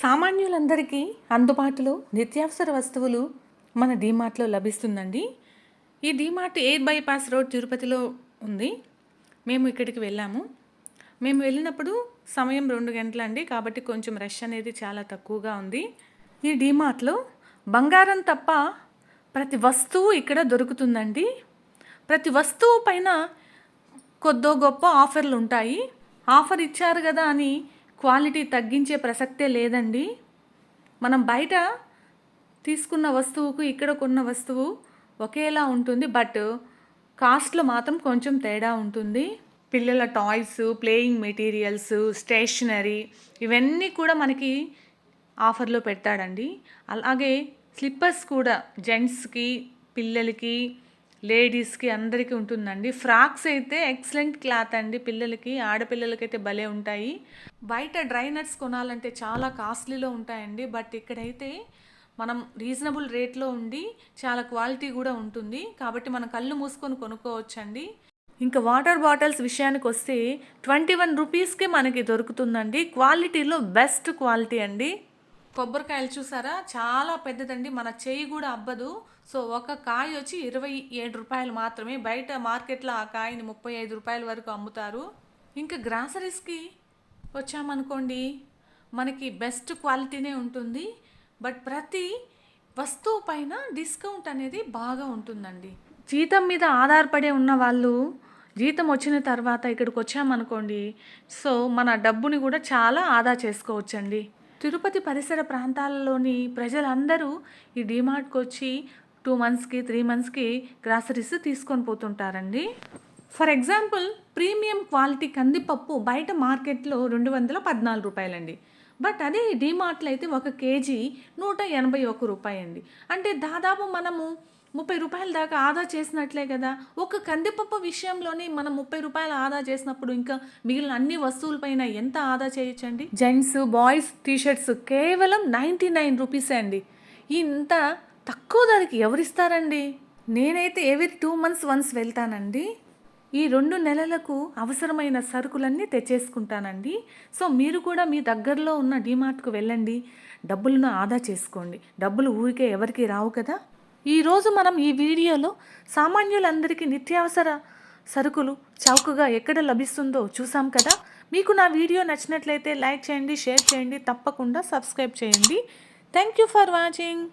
సామాన్యులందరికీ అందుబాటులో నిత్యావసర వస్తువులు మన డీమార్ట్లో లభిస్తుందండి. ఈ డీమార్ట్ ఎయిర్ బైపాస్ రోడ్ తిరుపతిలో ఉంది. మేము ఇక్కడికి వెళ్ళాము. మేము వెళ్ళినప్పుడు సమయం రెండు గంటలండి కాబట్టి కొంచెం రష్ అనేది చాలా తక్కువగా ఉంది. ఈ డీమార్ట్లో బంగారం తప్ప ప్రతి వస్తువు ఇక్కడ దొరుకుతుందండి. ప్రతి వస్తువు పైన కొద్దో గొప్ప ఆఫర్లు ఉంటాయి. ఆఫర్ ఇచ్చారు కదా అని క్వాలిటీ తగ్గించే ప్రసక్తే లేదండి. మనం బయట తీసుకున్న వస్తువుకు ఇక్కడ కొన్న వస్తువు ఒకేలా ఉంటుంది. బట్ కాస్ట్లో మాత్రం కొంచెం తేడా ఉంటుంది. పిల్లల టాయ్స్ ప్లేయింగ్ మెటీరియల్స్ స్టేషనరీ ఇవన్నీ కూడా మనకి ఆఫర్లో పెడతాడండి. అలాగే స్లిప్పర్స్ కూడా జెంట్స్కి పిల్లలకి లేడీస్కి అందరికీ ఉంటుందండి. ఫ్రాక్స్ అయితే ఎక్సలెంట్ క్లాత్ అండి పిల్లలకి ఆడపిల్లలకైతే భలే ఉంటాయి. బయట డ్రై నట్స్ కొనాలంటే చాలా కాస్ట్లీలో ఉంటాయండి. బట్ ఇక్కడైతే మనం రీజనబుల్ రేట్లో ఉండి చాలా క్వాలిటీ కూడా ఉంటుంది. కాబట్టి మన కళ్ళు మూసుకొని కొనుక్కోవచ్చండి. ఇంకా వాటర్ బాటిల్స్ విషయానికి వస్తే ట్వంటీ వన్ రూపీస్కే మనకి దొరుకుతుందండి. క్వాలిటీలో బెస్ట్ క్వాలిటీ అండి. కొబ్బరికాయలు చూసారా? చాలా పెద్దదండి మన చేయి కూడా అబ్బదు సో ఒక కాయ వచ్చి ఇరవై ఏడు రూపాయలు మాత్రమే. బయట మార్కెట్లో ఆ కాయని ముప్పై ఐదు రూపాయల వరకు అమ్ముతారు. ఇంకా గ్రాసరీస్కి వచ్చామనుకోండి మనకి బెస్ట్ క్వాలిటీనే ఉంటుంది. బట్ ప్రతి వస్తువు పైన డిస్కౌంట్ అనేది బాగా ఉంటుందండి. జీతం మీద ఆధారపడే ఉన్న వాళ్ళు జీతం వచ్చిన తర్వాత ఇక్కడికి వచ్చామనుకోండి సో మన డబ్బుని కూడా చాలా ఆదా చేసుకోవచ్చండి. తిరుపతి పరిసర ప్రాంతాలలోని ప్రజలందరూ ఈ డిమార్ట్కి వచ్చి టూ మంత్స్కి త్రీ మంత్స్కి గ్రాసరీస్ తీసుకొని పోతుంటారండి. ఫర్ ఎగ్జాంపుల్ ప్రీమియం క్వాలిటీ కందిపప్పు బయట మార్కెట్లో రెండు వందల పద్నాలుగు రూపాయలండి. బట్ అదే డిమార్ట్లో అయితే ఒక కేజీ నూట ఎనభై ఒక్క రూపాయి అండి అంటే దాదాపు మనము ముప్పై రూపాయల దాకా ఆదా చేసినట్లే కదా. ఒక కందిపప్పు విషయంలోనే మనం ముప్పై రూపాయలు ఆదా చేసినప్పుడు ఇంకా మిగిలిన అన్ని వస్తువులపైన ఎంత ఆదా చేయొచ్చండి? జెంట్స్ బాయ్స్ టీషర్ట్స్ కేవలం నైంటీ నైన్ రూపీసే అండి. ఇంత తక్కువ ధరకి ఎవరిస్తారండి? నేనైతే ఎవరి టూ మంత్స్ వన్స్ వెళ్తానండి. ఈ రెండు నెలలకు అవసరమైన సరుకులన్నీ తెచ్చేసుకుంటానండి. సో మీరు కూడా మీ దగ్గరలో ఉన్న డిమార్ట్కు వెళ్ళండి. డబ్బులను ఆదా చేసుకోండి. డబ్బులు ఊరికే ఎవరికి రావు కదా. ఈరోజు మనం ఈ వీడియోలో సామాన్యులందరికీ నిత్యావసర సరుకులు చౌకగా ఎక్కడ లభిస్తుందో చూసాం కదా. మీకు నా వీడియో నచ్చినట్లయితే లైక్ చేయండి షేర్ చేయండి తప్పకుండా సబ్స్క్రైబ్ చేయండి. Thank you for watching.